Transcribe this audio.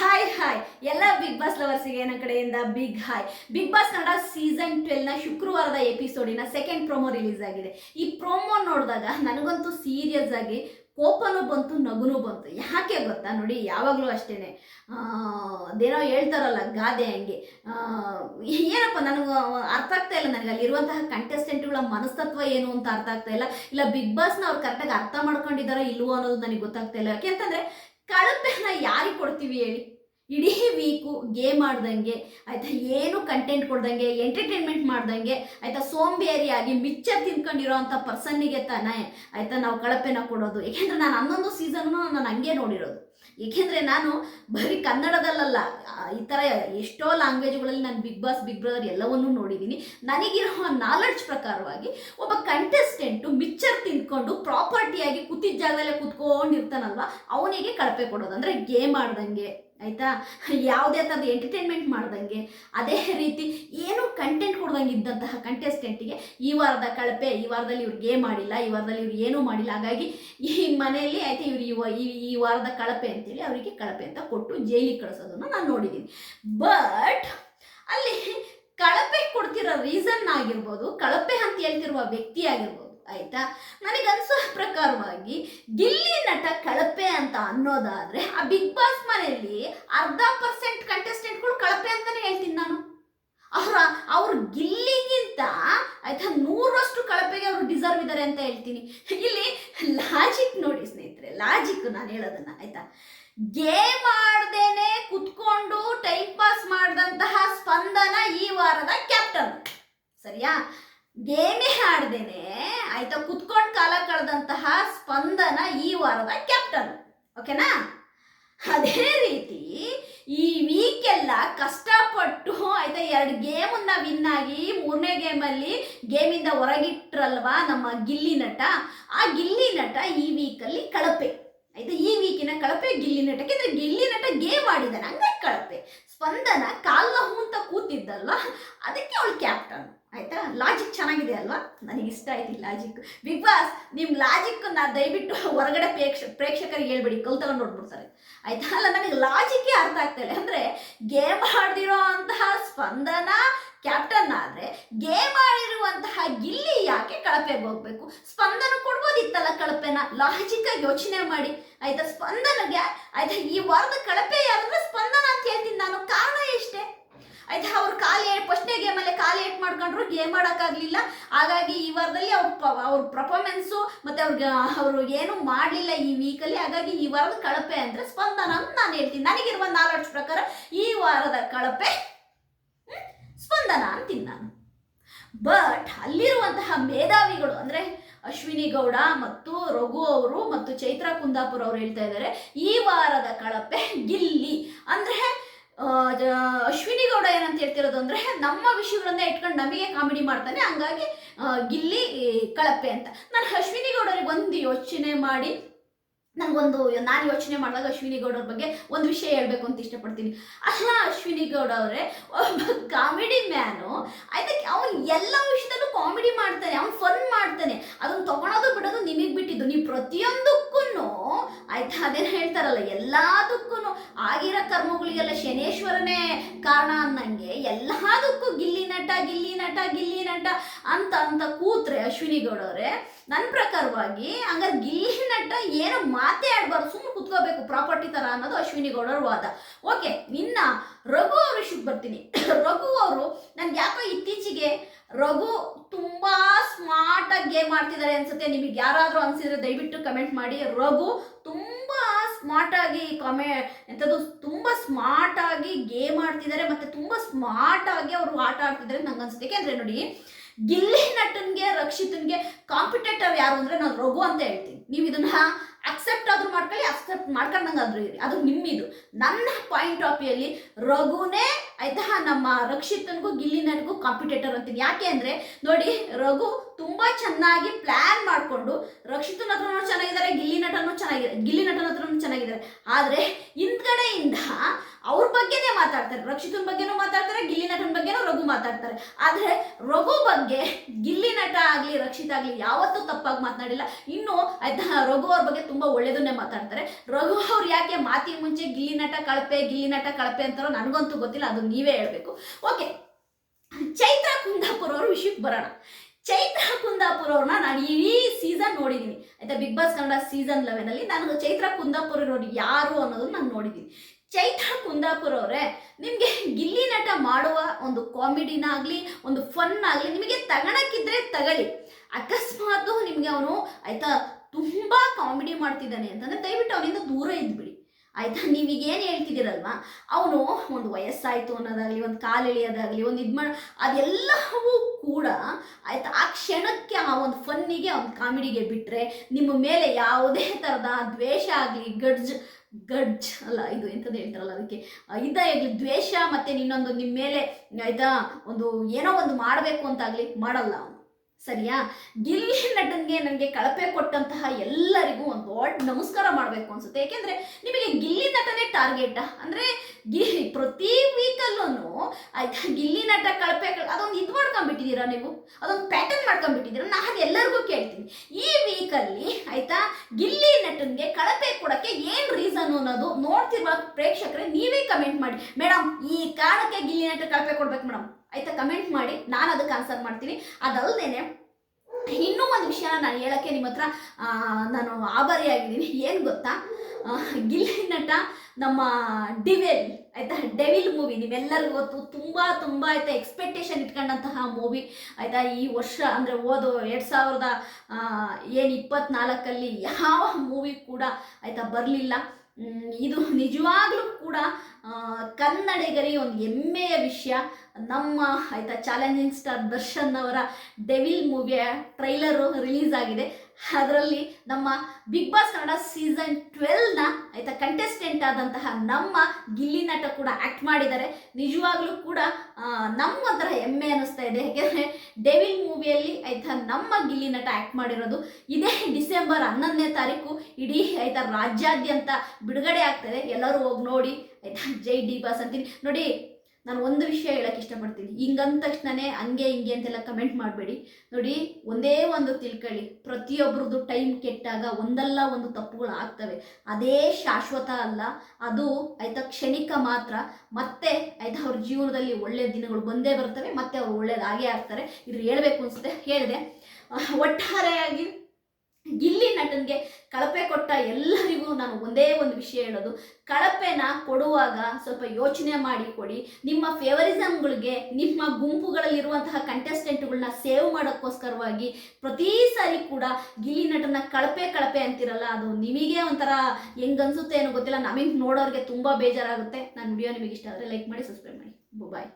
Hi hi ಎಲ್ಲ big boss ಲವರ್ಸಿಗೆ ನನ್ನ ಕಡೆಯಿಂದ big hi big boss Kannada season ಟ್ವೆಲ್ನ ಶುಕ್ರವಾರದ ಎಪಿಸೋಡಿನ ಸೆಕೆಂಡ್ ಪ್ರೋಮೋ ರಿಲೀಸ್ ಆಗಿದೆ. ಈ ಪ್ರೋಮೋ ನೋಡಿದಾಗ ನನಗಂತೂ ಸೀರಿಯಸ್ ಆಗಿ ಕೋಪನೂ ಬಂತು, ನಗುನೂ ಬಂತು. ಯಾಕೆ ಗೊತ್ತಾ? ನೋಡಿ, ಯಾವಾಗಲೂ ಅಷ್ಟೇನೆ. ಅದೇನೋ ಹೇಳ್ತಾರಲ್ಲ ಗಾದೆ ಹಂಗೆ. ಏನಪ್ಪ ನನಗೆ ಅರ್ಥ ಆಗ್ತಾ ಇಲ್ಲ ನನಗೆ. ಅಲ್ಲಿರುವಂತಹ ಕಂಟೆಸ್ಟೆಂಟ್ಗಳ ಮನಸ್ತತ್ವ ಏನು ಅಂತ ಅರ್ಥ ಆಗ್ತಾ ಇಲ್ಲ. ಇಲ್ಲ ಬಿಗ್ ಬಾಸ್ನ ಅವ್ರು ಕರೆಕ್ಟಾಗಿ ಅರ್ಥ ಮಾಡ್ಕೊಂಡಿದ್ದಾರೋ ಇಲ್ವೋ ಅನ್ನೋದು ನನಗೆ ಗೊತ್ತಾಗ್ತಾ ಇಲ್ಲ. ಯಾಕೆಂತಂದ್ರೆ ಕಳಪೆ ಕೊಡ್ತೀವಿ ಹೇಳಿ. ಇಡೀ ವೀಕು ಗೇಮ್ ಆಡ್ದಂಗೆ, ಆಯ್ತಾ, ಏನು ಕಂಟೆಂಟ್ ಕೊಡ್ದಂಗೆ ಎಂಟರ್ಟೈನ್ಮೆಂಟ್ ಮಾಡ್ದಂಗೆ, ಆಯ್ತಾ ಸೋಂಬೇರಿಯಾಗಿ ಮಿಚ್ಚರ್ ತಿನ್ಕೊಂಡಿರೋ ಅಂಥ ಪರ್ಸನ್ನಿಗೆ ತಾನೇ, ಆಯ್ತಾ, ನಾವು ಕಳಪೆನ ಕೊಡೋದು. ಏಕೆಂದ್ರೆ ನಾನು ಹನ್ನೊಂದು ಸೀಸನ್ನು ನಾನು ಹಂಗೆ ನೋಡಿರೋದು. ಏಕೆಂದರೆ ನಾನು ಬರೀ ಕನ್ನಡದಲ್ಲಲ್ಲ ಈ ಥರ ಎಷ್ಟೋ ಲ್ಯಾಂಗ್ವೇಜ್ಗಳಲ್ಲಿ ನಾನು ಬಿಗ್ ಬಾಸ್ ಬಿಗ್ ಬ್ರದರ್ ಎಲ್ಲವನ್ನೂ ನೋಡಿದ್ದೀನಿ ನನಗಿರೋ ನಾಲೆಡ್ಜ್ ಪ್ರಕಾರವಾಗಿ ಒಬ್ಬ ಕಂಟೆಸ್ಟೆಂಟು ಮಿಚ್ಚರ್ ತಿಂದ್ಕೊಂಡು ಪ್ರಾಪರ್ಟಿಯಾಗಿ ಕೂತಿದ್ದ ಜಾಗದಲ್ಲೇ ಕೂತ್ಕೊಂಡಿರ್ತಾನಲ್ವ, ಅವನಿಗೆ ಕಳಪೆ ಕೊಡೋದು. ಅಂದರೆ ಗೇಮ್ ಆಡ್ದಂಗೆ. ಆಯಿತಾ? ಯಾವುದೇ ಥರದ ಎಂಟರ್ಟೈನ್ಮೆಂಟ್ ಮಾಡ್ದಂಗೆ, ಅದೇ ರೀತಿ ಏನು ಕಂಟೆಂಟ್ ಕೊಡ್ದಂಗೆ ಇದ್ದಂತಹ ಕಂಟೆಸ್ಟೆಂಟಿಗೆ ಈ ವಾರದ ಕಳಪೆ, ಈ ವಾರದಲ್ಲಿ ಇವ್ರು ಗೇಮ್ ಮಾಡಿಲ್ಲ ಈ ವಾರದಲ್ಲಿ ಇವ್ರು ಏನೂ ಮಾಡಿಲ್ಲ. ಹಾಗಾಗಿ ಈ ಮನೆಯಲ್ಲಿ ಆಯಿತು ಇವ್ರು ಈ ವಾರದ ಕಳಪೆ ಅಂತೇಳಿ ಅವರಿಗೆ ಕಳಪೆ ಅಂತ ಕೊಟ್ಟು ಜೈಲಿಗೆ ಕಳಿಸೋದನ್ನು ನಾನು ನೋಡಿದ್ದೀನಿ ಬಟ್ ಅಲ್ಲಿ ಕಳಪೆ ಕೊಡ್ತಿರೋ ರೀಸನ್ ಆಗಿರ್ಬೋದು, ಕಳಪೆ ಅಂತ ಹೇಳ್ತಿರುವ ವ್ಯಕ್ತಿ ಆಗಿರ್ಬೋದು, ಆಯ್ತಾ? ನನಗೆ ಅನ್ಸೋ ಪ್ರಕಾರವಾಗಿ ಗಿಲ್ಲಿ ನಟ ಕಳಪೆ ಅಂತ ಅನ್ನೋದಾದ್ರೆ ಆ ಬಿಗ್ ಬಾಸ್ ಮನೆಯಲ್ಲಿ ಅರ್ಧ ಪರ್ಸೆಂಟ್ ಕಂಟೆಸ್ಟೆಂಟ್ಗಳು ಕಳಪೆ ಅಂತಾನೆ ಹೇಳ್ತೀನಿ ನಾನು. ಅವರ, ಅವ್ರ ಗಿಲ್ಲಿಗಿಂತ ಆಯ್ತಾ ನೂರಷ್ಟು ಕಳಪೆಗೆ ಅವರು ಡಿಸರ್ವ್ ಇದ್ದಾರೆ ಅಂತ ಹೇಳ್ತೀನಿ. ಇಲ್ಲಿ ಲಾಜಿಕ್ ನೋಡಿ ಸ್ನೇಹಿತರೆ ಲಾಜಿಕ್ ನಾನು ಹೇಳೋದನ್ನ, ಆಯ್ತಾ? ಗೇಮ್ ಆಡ್ದೇನೆ ಕುತ್ಕೊಂಡು ಟೈಮ್ ಪಾಸ್ ಮಾಡಿದಂತಹ ಸ್ಪಂದನ ಈ ವಾರದ ಕ್ಯಾಪ್ಟನ್ ಸರಿಯಾ? ಗೇಮೇ ಆಡ್ದೇನೆ, ಆಯ್ತಾ ಕುತ್ಕೊಂಡು ಕಾಲ ಕಳೆದಂತಹ ಸ್ಪಂದನ ಈ ವಾರದ ಕ್ಯಾಪ್ಟನ್ ಓಕೆನಾ ಅದೇ ರೀತಿ ಈ ವೀಕೆಲ್ಲ ಕಷ್ಟಪಟ್ಟು, ಆಯ್ತಾ, ಎರಡು ಗೇಮನ್ನ ವಿನ್ ಆಗಿ ಮೂರನೇ ಗೇಮಲ್ಲಿ ಗೇಮಿಂದ ಹೊರಗಿಟ್ರಲ್ವಾ ನಮ್ಮ ಗಿಲ್ಲಿ ನಟ? ಆ ಗಿಲ್ಲಿ ನಟ ಈ ವೀಕಲ್ಲಿ ಕಳಪೆ. ಆಯ್ತಾ, ಈ ವೀಕಿನ ಕಳಪೆ ಗಿಲ್ಲಿ ನಟಕ್ಕೆ. ಯಾಕೆಂದ್ರೆ ಗಿಲ್ಲಿ ನಟ ಗೇಮ್ ಆಡಿದಾನೆ, ಹಂಗಾಗಿ ಕಳಪೆ. ಸ್ಪಂದನ ಕಾಲ್ ನೋವು ಅಂತ ಕೂತಿದ್ದಲ್ಲ ಅದಕ್ಕೆ ಅವಳು ಕ್ಯಾಪ್ಟನ್ ಆಯ್ತಾ ಲಾಜಿಕ್ ಚೆನ್ನಾಗಿದೆ ಅಲ್ವಾ? ನನಗೆ ಇಷ್ಟ ಆಯ್ತು ಲಾಜಿಕ್ ಬಿಗ್ ಬಾಸ್ ನಿಮ್ಮ ಲಾಜಿಕ್ ನಾ ದಯವಿಟ್ಟು ಹೊರಗಡೆ ಪ್ರೇಕ್ಷ, ಪ್ರೇಕ್ಷಕರಿಗೆ ಹೇಳ್ಬೇಡಿ ಕಲ್ ತಗೊಂಡು ನೋಡ್ಬಿಡ್ತಾರೆ. ಆಯ್ತಾ? ಅಲ್ಲ, ನನಗೆ ಲಾಜಿಕ್ಕೇ ಅರ್ಥ ಆಗ್ತಾ ಇಲ್ಲ. ಅಂದ್ರೆ ಗೇಮ್ ಆಡ್ದಿರೋ ಅಂತಹ ಸ್ಪಂದನ ಕ್ಯಾಪ್ಟನ್ ಆದ್ರೆ ಗೇಮ್ ಆಡಿರುವಂತಹ ಗಿಲ್ಲಿ ಯಾಕೆ ಕಳಪೆಗೆ ಹೋಗ್ಬೇಕು? ಸ್ಪಂದನ ಕೊಡ್ಬೋದಿತ್ತಲ್ಲ ಕಳಪೆನ? ಲಾಜಿಕ್ ಆಗಿ ಯೋಚನೆ ಮಾಡಿ. ಆಯ್ತಾ? ಸ್ಪಂದನಗೆ, ಆಯ್ತಾ? ಈ ವಾರದ ಕಳಪೆ ಯಾರಂದ್ರೆ ಸ್ಪಂದನ ಅಂತ ಹೇಳ್ತೀನಿ ನಾನು ಕಾರಣ ಎಷ್ಟೇ ಆಯ್ತಾ ಅವ್ರು ಕಾಲು ಏಟ್ ಫಸ್ಟ್ನೇ ಗೇಮಲ್ಲೇ ಕಾಲು ಏಟ್ ಮಾಡ್ಕೊಂಡ್ರು ಗೇಮ್ ಮಾಡೋಕ್ಕಾಗಲಿಲ್ಲ. ಹಾಗಾಗಿ ಈ ವಾರದಲ್ಲಿ ಅವ್ರ ಅವ್ರ ಪರ್ಫಾರ್ಮೆನ್ಸು ಮತ್ತು ಅವ್ರಿಗೆ, ಅವರು ಏನು ಮಾಡಲಿಲ್ಲ ಈ ವೀಕಲ್ಲಿ ಹಾಗಾಗಿ ಈ ವಾರದ ಕಳಪೆ ಅಂದರೆ ಸ್ಪಂದನ ಅಂತ ನಾನು ಹೇಳ್ತೀನಿ. ನನಗಿರುವ ನಾಲೆಡ್ಜ್ ಪ್ರಕಾರ ಈ ವಾರದ ಕಳಪೆ ಸ್ಪಂದನ ಅಂತೀನಿ ನಾನು. ಬಟ್ ಅಲ್ಲಿರುವಂತಹ ಮೇಧಾವಿಗಳು ಅಂದರೆ ಅಶ್ವಿನಿ ಗೌಡ ಮತ್ತು ರಘು ಅವರು ಮತ್ತು ಚೈತ್ರ ಕುಂದಾಪುರ ಅವರು ಹೇಳ್ತಾ ಇದ್ದಾರೆ ಈ ವಾರದ ಕಳಪೆ ಗಿಲ್ಲಿ. ಅಂದರೆ ಅಶ್ವಿನಿ ಗೌಡ ಏನಂತ ಹೇಳ್ತಿರೋದು ಅಂದ್ರೆ ನಮ್ಮ ವಿಷಯಗಳನ್ನ ಇಟ್ಕೊಂಡು ನಮಗೆ ಕಾಮಿಡಿ ಮಾಡ್ತಾನೆ. ಹಂಗಾಗಿ ಗಿಲ್ಲಿ ಕಳಪೆ ಅಂತ. ನಾನು ಅಶ್ವಿನಿ ಗೌಡರಿಗೆ ಒಂದು ಯೋಚನೆ ಮಾಡಿ ನನಗೊಂದು ನಾನು ಯೋಚನೆ ಮಾಡಿದಾಗ ಅಶ್ವಿನಿ ಗೌಡರ ಬಗ್ಗೆ ಒಂದು ವಿಷಯ ಹೇಳಬೇಕು ಅಂತ ಇಷ್ಟಪಡ್ತೀನಿ. ಅಲ್ಲ, ಅಶ್ವಿನಿ ಗೌಡ ಅವರೇ, ಒಬ್ಬ ಕಾಮಿಡಿ ಮ್ಯಾನು, ಅದಕ್ಕೆ ಅವನು ಎಲ್ಲ ವಿಷಯದಲ್ಲೂ ಕಾಮಿಡಿ ಮಾಡ್ತಾನೆ, ಅವ್ನು ಫನ್ ಮಾಡ್ತಾನೆ. ಅದನ್ನು ತಗೊಳೋದು ಬಿಡೋದು ನಿಮಗೆ ಬಿಟ್ಟಿದ್ದು. ನೀವು ಪ್ರತಿಯೊಂದಕ್ಕೂ ಆಯ್ತಾ ಅದೇನು ಹೇಳ್ತಾರಲ್ಲ ಎಲ್ಲದಕ್ಕೂ ಆಗಿರೋ ಕರ್ಮಗಳಿಗೆಲ್ಲ ಶನೇಶ್ವರನೇ ಕಾರಣ ಅನ್ನಂಗೆ ಎಲ್ಲದಕ್ಕೂ ಗಿಲ್ಲಿ ನಟ ಗಿಲ್ಲಿ ನಟ ಗಿಲ್ಲಿ ನಟ ಅಂತ ಅಂತ ಕೂತ್ರೆ ಅಶ್ವಿನಿ ಗೌಡವರೇ ನನ್ನ ಪ್ರಕಾರವಾಗಿ ಹಂಗಾರೆ ಗಿಲ್ಲಿ ನಟ ಏನು ಮಾತೇ ಆಡ್ಬಾರ್ದು ಸುಮ್ಮನೆ ಕುತ್ಕೋಬೇಕು ಪ್ರಾಪರ್ಟಿ ಥರ ಅನ್ನೋದು ಅಶ್ವಿನಿ ಗೌಡರ ವಾದ. ಓಕೆ, ನಿನ್ನ ರಘು ಅವ್ರ ವಿಷಯಕ್ಕೆ ಬರ್ತೀನಿ. ರಘು ಅವರು ನನ್ಗೆ ಯಾಕೋ ಇತ್ತೀಚೆಗೆ ರಘು ಗೇಮ್ ಮಾಡ್ತಿದ್ದಾರೆ ಅನ್ಸುತ್ತೆ? ನಿಮಗೆ ಯಾರಾದರೂ ಅನ್ಸಿದ್ರೆ ದಯವಿಟ್ಟು ಕಮೆಂಟ್ ಮಾಡಿ. ರಘು ತುಂಬ ಸ್ಮಾರ್ಟಾಗಿ ಕಾಮೆ ಎಂಥದ್ದು ತುಂಬ ಸ್ಮಾರ್ಟಾಗಿ ಗೇಮ್ ಆಡ್ತಿದ್ದಾರೆ ಮತ್ತು ತುಂಬ ಸ್ಮಾರ್ಟಾಗಿ ಅವರು ಆಟ ಆಡ್ತಿದ್ದಾರೆ ನಂಗೆ ಅನ್ಸುತ್ತೆ. ಯಾಕೆಂದರೆ ನೋಡಿ, ಗಿಲ್ಲಿ ನಟನ್ಗೆ, ರಕ್ಷಿತನ್ಗೆ ಕಾಂಪಿಟೇಟಿವ್ ಯಾರು ಅಂದರೆ ನಾನು ರಘು ಅಂತ ಹೇಳ್ತೀನಿ. ನೀವು ಇದನ್ನ ಅಕ್ಸೆಪ್ಟ್ ಆದ್ರೂ ಮಾಡ್ಕೊಳ್ಳಿ ಅಕ್ಸೆಪ್ಟ್ ಮಾಡ್ಕೊಂಡಂಗಾದ್ರೂ ಇರಿ. ಅದು ನಿಮ್ಮಿದು. ನನ್ನ ಪಾಯಿಂಟ್ ಆಫ್ ವ್ಯೂಯಲ್ಲಿ ರಘುನೇ ಆಯ್ತಾ ನಮ್ಮ ರಕ್ಷಿತನ್ಗೂ ಗಿಲ್ಲಿ ನಟ್ಗೂ ಕಾಂಪಿಟೇಟರ್ ಅಂತೀನಿ. ಯಾಕೆ ಅಂದರೆ, ನೋಡಿ, ರಘು ತುಂಬಾ ಚೆನ್ನಾಗಿ ಪ್ಲಾನ್ ಮಾಡಿಕೊಂಡು ರಕ್ಷಿತನ ಹತ್ರನೂ ಚೆನ್ನಾಗಿದ್ದಾರೆ, ಗಿಲ್ಲಿ ನಟನೂ ಚೆನ್ನಾಗಿದೆ ಗಿಲ್ಲಿ ನಟನ ಹತ್ರನೂ ಚೆನ್ನಾಗಿದ್ದಾರೆ. ಆದರೆ, ಹಿಂದ್ಗಡೆಯಿಂದ ಅವ್ರ ಬಗ್ಗೆನೇ ಮಾತಾಡ್ತಾರೆ. ರಕ್ಷಿತನ ಬಗ್ಗೆನೂ ಮಾತಾಡ್ತಾರೆ, ಗಿಲ್ಲಿ ನಟನ ಬಗ್ಗೆನೂ ರಘು ಮಾತಾಡ್ತಾರೆ. ಆದರೆ, ರಘು ಬಗ್ಗೆ ಗಿಲ್ಲಿ ನಟ ಆಗಲಿ, ರಕ್ಷಿತ ಆಗಲಿ ಯಾವತ್ತೂ ತಪ್ಪಾಗಿ ಮಾತನಾಡಿಲ್ಲ. ಇನ್ನು ಆಯ್ತಾ, ರಘು ಅವ್ರ ಬಗ್ಗೆ ತುಂಬ ಒಳ್ಳೇದನ್ನೇ ಮಾತಾಡ್ತಾರೆ. ರಘು ಅವ್ರು ಯಾಕೆ ಮಾತಿಗೆ ಮುಂಚೆ ಗಿಲ್ಲಿ ನಟ ಕಳಪೆ, ಗಿಲ್ಲಿ ನಟ ಕಳಪೆ ಅಂತಾರೋ ನನಗಂತೂ ಗೊತ್ತಿಲ್ಲ, ಅದು ನೀವೇ ಹೇಳಬೇಕು. ಓಕೆ ಚೈತ್ರ ಕುಂದಾಪುರ ಅವ್ರ ವಿಷಯಕ್ಕೆ ಬರೋಣ. ಚೈತ್ರ ಕುಂದಾಪುರ ಅವ್ರನ್ನ ನಾನು ಇಡೀ ಸೀಸನ್ ನೋಡಿದ್ದೀನಿ ಆಯ್ತಾ? ಬಿಗ್ ಬಾಸ್ ಕನ್ನಡ ಸೀಸನ್ ಲೆವೆನಲ್ಲಿ ನಾನು ಚೈತ್ರ ಕುಂದಾಪುರ ಇರೋರು ಯಾರು ಅನ್ನೋದನ್ನ ನಾನು ನೋಡಿದ್ದೀನಿ ಚೈತ್ರ ಕುಂದಾಪುರ ಅವರೇ ನಿಮಗೆ ಗಿಲ್ಲಿ ನಟ ಮಾಡುವ ಒಂದು ಕಾಮಿಡಿನಾಗಲಿ ಒಂದು ಫನ್ ಆಗಲಿ ನಿಮಗೆ ತಗೊಳಕ್ಕಿದ್ರೆ ತಗೊಳ್ಳಿ ಅಕಸ್ಮಾತ್ ನಿಮಗೆ ಅವನು, ಆಯ್ತಾ, ತುಂಬ ಕಾಮಿಡಿ ಮಾಡ್ತಿದ್ದಾನೆ ಅಂತಂದ್ರೆ ದಯವಿಟ್ಟು ಅವನಿಂದ ದೂರ ಇದ್ಬಿಡಿ. ಆಯ್ತಾ? ನೀವೀಗ ಏನು ಹೇಳ್ತಿದ್ದೀರಲ್ವಾ? ಅವನು ಒಂದು ವಯಸ್ಸಾಯಿತು ಅನ್ನೋದಾಗಲಿ ಒಂದು ಕಾಲು ಎಳೆಯೋದಾಗಲಿ ಒಂದು ಇದು ಮಾಡಿ ಅದೆಲ್ಲವೂ ಕೂಡ ಆಯ್ತಾ ಆ ಕ್ಷಣಕ್ಕೆ ಆ ಒಂದು ಫನ್ನಿಗೆ ಒಂದು ಕಾಮಿಡಿಗೆ ಬಿಟ್ಟರೆ ನಿಮ್ಮ ಮೇಲೆ ಯಾವುದೇ ಥರದ ದ್ವೇಷ ಆಗಲಿ ಗಡ್ಜ್ ಗಡ್ಜ್ ಅಲ್ಲ ಇದು ಎಂಥದ್ದು ಹೇಳ್ತಾರಲ್ಲ ಅದಕ್ಕೆ ಆ, ಇದಾಗಲಿ ದ್ವೇಷ ಮತ್ತು ಇನ್ನೊಂದು ನಿಮ್ಮ ಮೇಲೆ ಆಯ್ತಾ ಒಂದು ಏನೋ ಒಂದು ಮಾಡಬೇಕು ಅಂತಾಗಲಿ ಮಾಡಲ್ಲ ಅವನು. ಸರಿಯಾ? ಗಿಲ್ಲಿ ನಟನ್ಗೆ ನನಗೆ ಕಳಪೆ ಕೊಟ್ಟಂತಹ ಎಲ್ಲರಿಗೂ ಒಂದು ದೊಡ್ಡ ನಮಸ್ಕಾರ ಮಾಡಬೇಕು ಅನ್ಸುತ್ತೆ. ಯಾಕೆಂದ್ರೆ ನಿಮಗೆ ಗಿಲ್ಲಿ ನಟನೇ ಟಾರ್ಗೆಟ್ ಅಂದ್ರೆ ಗಿಲ್ಲಿ ಪ್ರತಿ ವೀಕಲ್ಲೂ ಆಯ್ತಾ, ಗಿಲ್ಲಿ ನಟ ಕಳಪೆ ಕಳ್- ಅದೊಂದು ಇದು ಮಾಡ್ಕೊಂಡ್ಬಿಟ್ಟಿದ್ದೀರಾ ನೀವು? ಅದೊಂದು ಪ್ಯಾಟರ್ನ್ ಮಾಡ್ಕೊಂಡ್ಬಿಟ್ಟಿದ್ದೀರಾ ನಾನು ಎಲ್ಲರಿಗೂ ಕೇಳ್ತೀನಿ. ಈ ವೀಕಲ್ಲಿ ಆಯ್ತಾ, ಗಿಲ್ಲಿ ನಟನ್ಗೆ ಕಳಪೆ ಕೊಡಕ್ಕೆ ಏನು ರೀಸನ್ ಅನ್ನೋದು ನೋಡ್ತಿರುವ ಪ್ರೇಕ್ಷಕರೇ ನೀವೇ ಕಮೆಂಟ್ ಮಾಡಿ. ಮೇಡಮ್ ಈ ಕಾರಣಕ್ಕೆ ಗಿಲ್ಲಿ ನಟ ಕಳಪೆ ಕೊಡ್ಬೇಕು ಮೇಡಮ್ ಆಯ್ತಾ? ಕಮೆಂಟ್ ಮಾಡಿ. ನಾನು ಅದಕ್ಕೆ ಆನ್ಸರ್ ಮಾಡ್ತೀನಿ. ಅದಲ್ಲದೇನೆ ಇನ್ನೂ ಒಂದು ವಿಷಯ ನಾನು ಹೇಳೋಕ್ಕೆ ನಿಮ್ಮ ಹತ್ರ ನಾನು ಆಭಾರಿಯಾಗಿದ್ದೀನಿ ಏನು ಗೊತ್ತಾ? ಗಿಲ್ಲಿ ನಟ ನಮ್ಮ ಡಿವೆಲ್, ಆಯಿತಾ? ಡೆವಿಲ್ ಮೂವಿ ನೀವೆಲ್ಲರಿಗೂ ಗೊತ್ತು, ತುಂಬ ತುಂಬ, ಆಯಿತಾ ಎಕ್ಸ್ಪೆಕ್ಟೇಷನ್ ಇಟ್ಕೊಂಡಂತಹ ಮೂವಿ ಆಯಿತಾ? ಈ ವರ್ಷ, ಅಂದರೆ ಓದು ಎರಡು ಸಾವಿರದ ಏನು ಇಪ್ಪತ್ನಾಲ್ಕಲ್ಲಿ ಯಾವ ಮೂವಿ ಕೂಡ, ಆಯಿತಾ, ಬರಲಿಲ್ಲ. ಇದು ನಿಜವಾಗ್ಲೂ ಕೂಡ ಕನ್ನಡಿಗರಿಗೆ ಒಂದು ಹೆಮ್ಮೆಯ ವಿಷಯ. ನಮ್ಮ ಆಯ್ತಾ ಚಾಲೆಂಜಿಂಗ್ ಸ್ಟಾರ್ ದರ್ಶನ್ ಅವರ ಡೆವಿಲ್ ಮೂವಿಯ ಟ್ರೈಲರು ರಿಲೀಸ್ ಆಗಿದೆ. ಅದರಲ್ಲಿ ನಮ್ಮ ಬಿಗ್ ಬಾಸ್ ಕನ್ನಡ ಸೀಸನ್ ಟ್ವೆಲ್ನ ಆಯ್ತಾ ಕಂಟೆಸ್ಟೆಂಟ್ ಆದಂತಹ ನಮ್ಮ ಗಿಲ್ಲಿ ನಟ ಕೂಡ ಆ್ಯಕ್ಟ್ ಮಾಡಿದ್ದಾರೆ. ನಿಜವಾಗ್ಲೂ ಕೂಡ ನಮ್ಮ ಹೆಮ್ಮೆ ಅನಿಸ್ತಾ ಇದೆ. ಯಾಕೆಂದರೆ ಡೆವಿಲ್ ಮೂವಿಯಲ್ಲಿ ಆಯ್ತಾ ನಮ್ಮ ಗಿಲ್ಲಿ ನಟ ಆ್ಯಕ್ಟ್ ಮಾಡಿರೋದು. ಇದೇ ಡಿಸೆಂಬರ್ ಹನ್ನೊಂದನೇ ತಾರೀಕು ಇಡೀ ಆಯ್ತಾ ರಾಜ್ಯಾದ್ಯಂತ ಬಿಡುಗಡೆ ಆಗ್ತದೆ ಎಲ್ಲರೂ ಹೋಗಿ ನೋಡಿ. ಆಯ್ತಾ ಜೈ ಡಿ ಬಾಸ್ ಅಂತೀನಿ. ನೋಡಿ ನಾನು ಒಂದು ವಿಷಯ ಹೇಳಕ್ಕೆ ಇಷ್ಟಪಡ್ತೀನಿ. ಹಿಂಗಂದ ತಕ್ಷಣನೇ ಹಂಗೆ ಹಿಂಗೆ ಅಂತೆಲ್ಲ ಕಮೆಂಟ್ ಮಾಡಬೇಡಿ. ನೋಡಿ, ಒಂದೇ ಒಂದು ತಿಳ್ಕೊಳ್ಳಿ ಪ್ರತಿಯೊಬ್ಬರದ್ದು ಟೈಮ್ ಕೆಟ್ಟಾಗ ಒಂದಲ್ಲ ಒಂದು ತಪ್ಪುಗಳು ಆಗ್ತವೆ. ಅದೇ ಶಾಶ್ವತ ಅಲ್ಲ. ಅದು ಆಯ್ತಾ ಕ್ಷಣಿಕ ಮಾತ್ರ. ಮತ್ತೆ ಆಯ್ತಾ ಅವ್ರ ಜೀವನದಲ್ಲಿ ಒಳ್ಳೆಯ ದಿನಗಳು ಬಂದೇ ಬರ್ತವೆ. ಮತ್ತೆ ಅವ್ರು ಒಳ್ಳೇದಾಗೇ ಆಗ್ತಾರೆ. ಇದು ಹೇಳಬೇಕು ಅನ್ಸುತ್ತೆ. ಹೇಳಿದೆ. ಒಟ್ಟಾರೆಯಾಗಿ ಗಿಲ್ಲಿ ನಟನ್ಗೆ ಕಳಪೆ ಕೊಟ್ಟ ಎಲ್ಲರಿಗೂ ನಾನು ಒಂದೇ ಒಂದು ವಿಷಯ ಹೇಳೋದು. ಕಳಪೆನ ಕೊಡುವಾಗ ಸ್ವಲ್ಪ ಯೋಚನೆ ಮಾಡಿ ಕೊಡಿ. ನಿಮ್ಮ ಫೇವರಿಸಮ್ಗಳಿಗೆ ನಿಮ್ಮ ಗುಂಪುಗಳಲ್ಲಿರುವಂತಹ ಕಂಟೆಸ್ಟೆಂಟ್ಗಳನ್ನ ಸೇವ್ ಮಾಡೋಕ್ಕೋಸ್ಕರವಾಗಿ ಪ್ರತಿ ಸಾರಿ ಕೂಡ ಗಿಲ್ಲಿ ನಟನ ಕಳಪೆ ಕಳಪೆ ಅಂತಿರಲ್ಲ, ಅದು ನಿಮಗೆ ಒಂಥರ ಹೆಂಗನ್ಸುತ್ತೆ ಏನೋ ಗೊತ್ತಿಲ್ಲ. ನಮಗೆ ನೋಡೋರಿಗೆ ತುಂಬ ಬೇಜಾರಾಗುತ್ತೆ. ನನ್ನ ವಿಡಿಯೋ ನಿಮಗೆ ಇಷ್ಟ ಆದರೆ ಲೈಕ್ ಮಾಡಿ ಸಬ್ಸ್ಕ್ರೈಬ್ ಮಾಡಿ. ಬಾಯ್